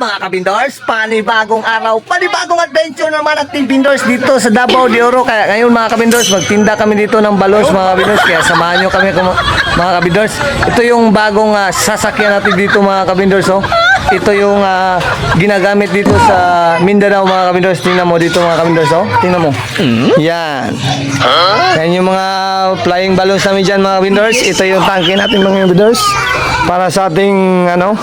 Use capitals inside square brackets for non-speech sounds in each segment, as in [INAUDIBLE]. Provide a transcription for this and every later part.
mga kabindors? Panibagong araw, panibagong adventure naman at Team Bindors dito sa Davao de Oro. Kaya ngayon mga kabindors, magtinda kami dito ng balos mga kabindors. Kaya samahan nyo kami mga kabindors. Ito yung bagong ah, sasakyan natin dito mga kabindors. Oh. Ito yung ah, ginagamit dito sa Mindanao mga kabindors. Tingnan mo dito mga kabindors. Oh. Tingnan mo. Yan. Yan yung mga flying balloons namin dyan mga kabindors. Ito yung tangke natin mga kabindors. Para sa ating ano.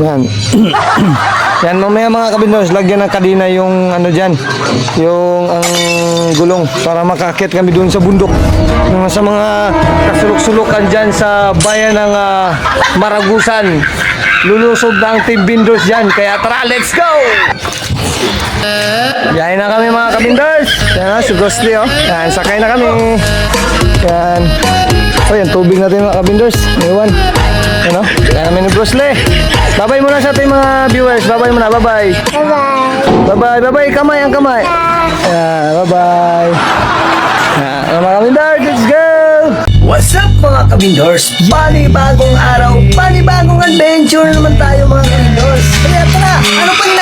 Yan. [CLEARS THROAT] Yan mamaya mga kabindors, lagyan ng kadina yung ano dyan. Yung ang gulong para makakit kami doon sa bundok. Yung sa mga kasulok-sulukan dyan sa bayan ng ah, Maragusan. Lulusob na ang team bindors dyan. Kaya tara, let's go! Yain na kami mga kabinders. Yan na, si Ghostly oh. Yan, sakay na kami. Yan. Oh, yan, tubig natin mga kabinders. Iwan. Yan oh. Yan namin ni Ghostly. Babay muna sa ating mga viewers. Babay muna, babay. Bye-bye. Babay, babay. Kamay, ang kamay. Yan, babay. Yan, mga kabinders, let's go! What's up mga kabindors? Panibagong araw, panibagong adventure na naman tayo mga kabindors. Kaya tara, ano pang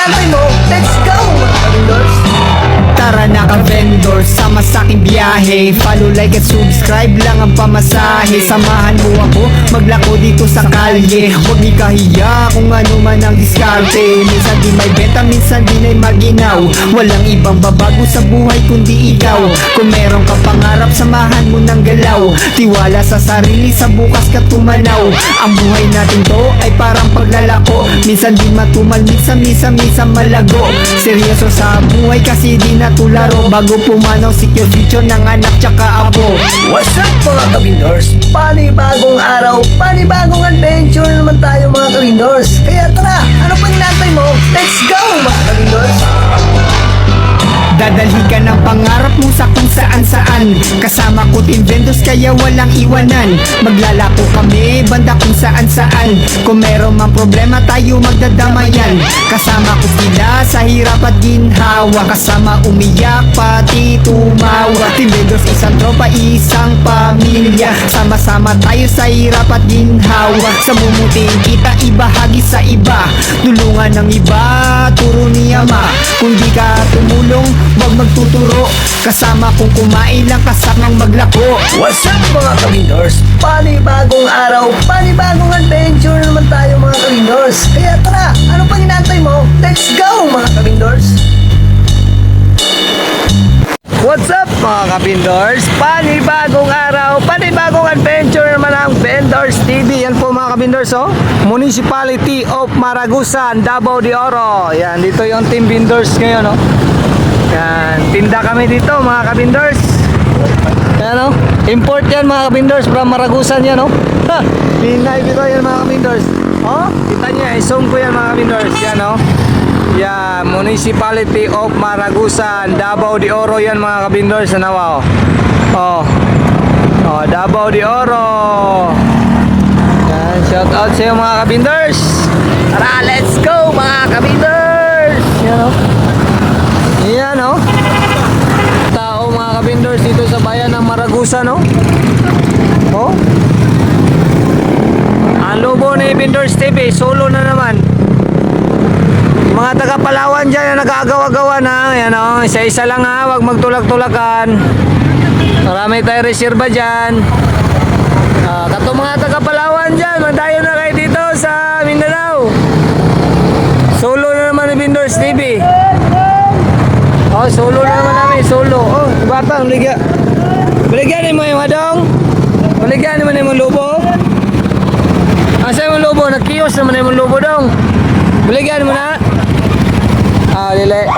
na ka vendor, sama sa aking biyahe. Follow, like at subscribe lang ang pamasahe. Samahan mo ako, maglako dito sa kalye. Huwag di kahiya kung ano man ang diskarte. Minsan di may benta, minsan di na'y maginaw. Walang ibang babago sa buhay kundi ikaw. Kung meron ka pangarap, samahan mo ng galaw. Tiwala sa sarili, sa bukas ka tumanaw. Ang buhay natin to ay parang paglalako. Minsan di matumal, minsan, minsan, minsan malago. Seryoso sa buhay kasi di na tularo Bago pumanaw, secure future ng anak tsaka apo What's up mga kabindors? Panibagong araw, panibagong adventure na naman tayo mga kabindors. Kaya tara, ano pang inantay mo? Let's go mga kabindors! Dadalhi ka ng pangarap mo sa kung saan saan Kasama ko team vendors kaya walang iwanan. Maglalako kami banda kung saan saan. Kung meron mang problema tayo magdadamayan. Kasama ko sila sa hirap at ginhawa. Kasama umiyak pati tumawa. Team vendors isang tropa isang pamilya. Sama-sama tayo sa hirap at ginhawa. Sa mumuting kita ibahagi sa iba. Tulungan ng iba, turo ni Ama. Kung di ka tumulong, wag magtuturo. Kasama kung kumain lang kasamang maglako What's up mga kabindors? Panibagong araw, panibagong adventure na naman tayo mga kabindors. Kaya tara, ano pang inantay mo? Let's go mga kabindors! What's up mga kabindors? Panibagong araw, panibagong adventure naman ang Vendors TV. Yan po mga kabindors oh. Municipality of Maragusan, Davao de Oro. Yan, dito yung team Vendors ngayon oh. Yan, tinda kami dito mga kabindors. Yan oh. Import yan mga kabindors from Maragusan yan oh. Ha, Pinay dito yan mga kabindors. Oh, kita niyo, isong ko yan mga kabindors. Yan oh. Yan, Municipality of Maragusan, Davao de Oro yan mga kabindors. Ano wow? Oh. Oh, Davao de Oro. Yan, shout out sa iyo mga kabindors. Tara, let's go mga kabindors. Yan oh. Yan oh. Tao mga kabindors dito sa bayan ng Maragusan no. Oh. Ang ni Bindors TV, solo na naman. Mga taga Palawan dyan na nag-aagawa-gawa na. Yan o, isa-isa lang ha, wag magtulak-tulakan. Marami tayo reserva dyan. Ah, kato mga taga Palawan dyan, magdayo na kayo dito sa Mindanao. Solo na naman ni Bindors TV. Oh, solo na naman namin, solo. Oh, bata, maligya. Baligyan mo yung adong. Baligyan mo yung lobo. Lobo? Nagkiyos naman yung lobo dong. Baligyan mo na. Ah, lili.